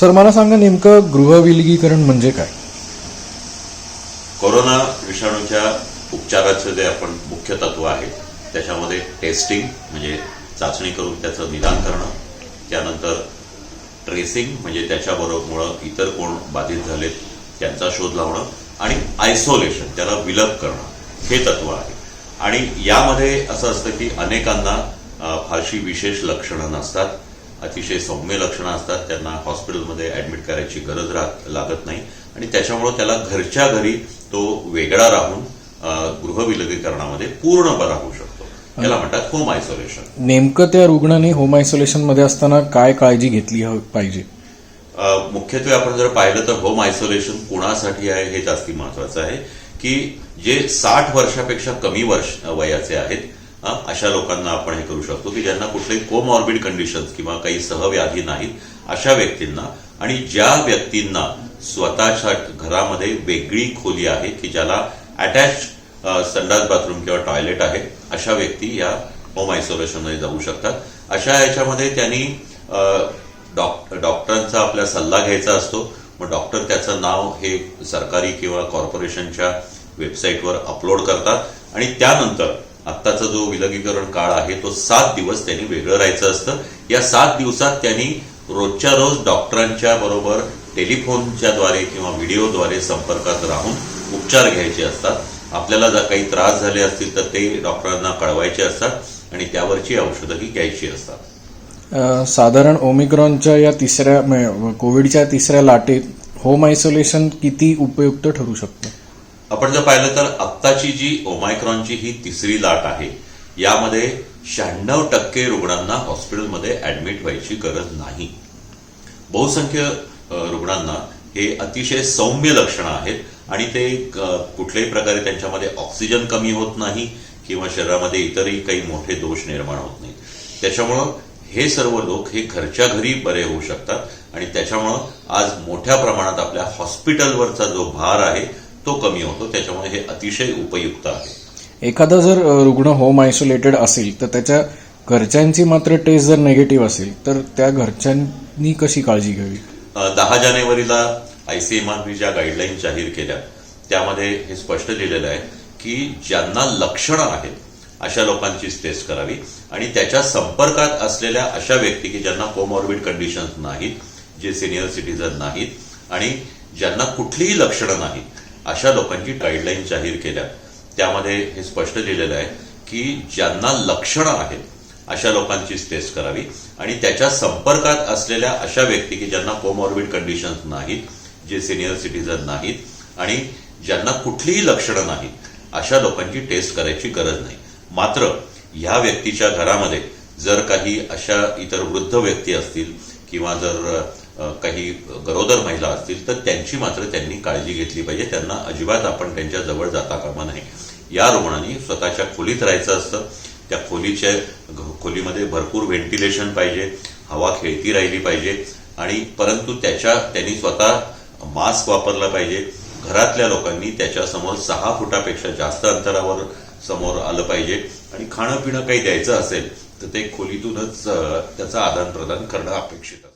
Sir मला सांगा नेमकं गृहविलगीकरण म्हणजे काय? कोरोना विषाणूच्या उपचाराचं जे आपण मुख्य तत्व आहे त्याच्यामध्ये टेस्टिंग म्हणजे चाचणी करून त्याचं निदान करणं त्यानंतर ट्रेसिंग म्हणजे त्याच्याबरोबर इतर कोण बाधित झालेत त्यांचा शोध लावणं आणि आयसोलेशन त्याला विलग करणं हे तत्व आहे. आणि यामध्ये असं असतं की अनेकांना फारशी विशेष लक्षणं नसतात. अतिशय सौम्य लक्षणं असतात. त्यांना हॉस्पिटलमध्ये ऍडमिट करायची गरज राहत लागत नाही. आणि त्याच्यामुळं त्याला घरच्या घरी तो वेगळा राहून गृहविलगीकरणामध्ये पूर्ण बरा होऊ शकतो. त्याला म्हणतात होम आयसोलेशन नेमकं त्या रुग्णाने होम आयसोलेशनमध्ये असताना काय काळजी घेतली पाहिजे? मुख्यत्वे आपण जर पाहिलं तर होम आयसोलेशन कुणासाठी आहे हे जास्ती महत्वाचं आहे. की जे साठ वर्षापेक्षा कमी वर्ष वयाचे आहेत अशा लोकांना आपण हे करू शकतो की ज्यांना कुठले कोमॉर्बिड कंडिशन्स किंवा काही सहव्याधी नाहीत अशा व्यक्तींना आणि ज्या व्यक्तींना स्वतःच्या घरामध्ये वेगळी खोली आहे की ज्याला अटॅच संडास बाथरूम किंवा टॉयलेट आहे अशा व्यक्ती या होम आयसोलेशनमध्ये जाऊ शकतात. अशा याच्यामध्ये त्यांनी डॉक डॉक्टरांचा आपला सल्ला घ्यायचा असतो. मग डॉक्टर त्याचं नाव हे सरकारी किंवा कॉर्पोरेशनच्या वेबसाईटवर अपलोड करतात. आणि त्यानंतर आत्ताचा जो विलगीकरण काळ आहे तो सात दिवस त्यांनी वेगळं राहायचं असतं. या सात दिवसात त्यांनी रोजच्या रोज डॉक्टरांच्या बरोबर टेलिफोनच्या द्वारे किंवा व्हिडिओद्वारे संपर्कात राहून उपचार घ्यायचे असतात. आपल्याला जर काही त्रास झाले असतील तर ते डॉक्टरांना कळवायचे असतात आणि त्यावरची औषधंही घ्यायची असतात. साधारण ओमिक्रॉनच्या या तिसऱ्या कोविडच्या तिसऱ्या लाटेत होम आयसोलेशन किती उपयुक्त ठरू शकतं? आपण जर पाहिलं तर आत्ताची जी ओमायक्रॉनची ही तिसरी लाट आहे यामध्ये शहाण्णव टक्के रुग्णांना हॉस्पिटलमध्ये ऍडमिट व्हायची गरज नाही. बहुसंख्य रुग्णांना हे अतिशय सौम्य लक्षणं आहेत आणि ते कुठल्याही प्रकारे त्यांच्यामध्ये ऑक्सिजन कमी होत नाही किंवा शरीरामध्ये इतरही काही मोठे दोष निर्माण होत नाहीत. त्याच्यामुळं हे सर्व लोक हे घरच्या घरी बरे होऊ शकतात आणि त्याच्यामुळं आज मोठ्या प्रमाणात आपल्या हॉस्पिटलवरचा जो भार आहे तो कमी होतो त्याच्यामुळे हे अतिशय उपयुक्त आहे. एखादा जर रुग्ण होम आयसोलेटेड असेल तर त्याच्या घरच्यांची मात्र टेस्ट जर निगेटिव्ह असेल तर त्या घरच्यांनी कशी काळजी घ्यावी? दहा जानेवारीला आयसीएमआरने ज्या गाईडलाईन जाहीर केल्या त्यामध्ये हे स्पष्ट लिहिलेलं आहे की ज्यांना लक्षणं आहेत अशा लोकांचीच टेस्ट करावी. आणि त्याच्या संपर्कात असलेल्या अशा व्यक्ती की ज्यांना कोमॉर्बिड कंडिशन्स नाहीत जे सिनियर सिटीजन नाहीत आणि ज्यांना कुठलीही लक्षणं नाहीत अशा लोकांची गाईडलाईन जाहीर केल्या. त्यामध्ये हे स्पष्ट लिहिलेलं आहे की ज्यांना लक्षणं आहेत अशा लोकांचीच टेस्ट करावी. आणि त्याच्या संपर्कात असलेल्या अशा व्यक्ती की ज्यांना कोमॉर्बिड कंडिशन्स नाहीत जे सिनियर सिटीजन नाहीत आणि ज्यांना कुठलीही लक्षणं नाहीत अशा लोकांची टेस्ट करायची गरज नाही. मात्र ह्या व्यक्तीच्या घरामध्ये जर काही अशा इतर वृद्ध व्यक्ती असतील किंवा जर काही गरोदर महिला असतील तर त्यांची मात्र त्यांनी काळजी घेतली पाहिजे. त्यांना अजिबात आपण त्यांच्या जवळ जाता कामा नाही या रुग्णांनी स्वतःच्या खोलीत राहायचं असतं. त्या खोलीच्या खोलीमध्ये भरपूर व्हेंटिलेशन पाहिजे हवा खेळती राहिली पाहिजे आणि परंतु त्याच्या त्यांनी स्वतः मास्क वापरला पाहिजे. घरातल्या लोकांनी त्याच्यासमोर सहा फुटापेक्षा जास्त अंतरावर समोर आलं पाहिजे आणि खाणं पिणं काही द्यायचं असेल तर ते खोलीतूनच त्याचं आदान प्रदान करणं अपेक्षित आहे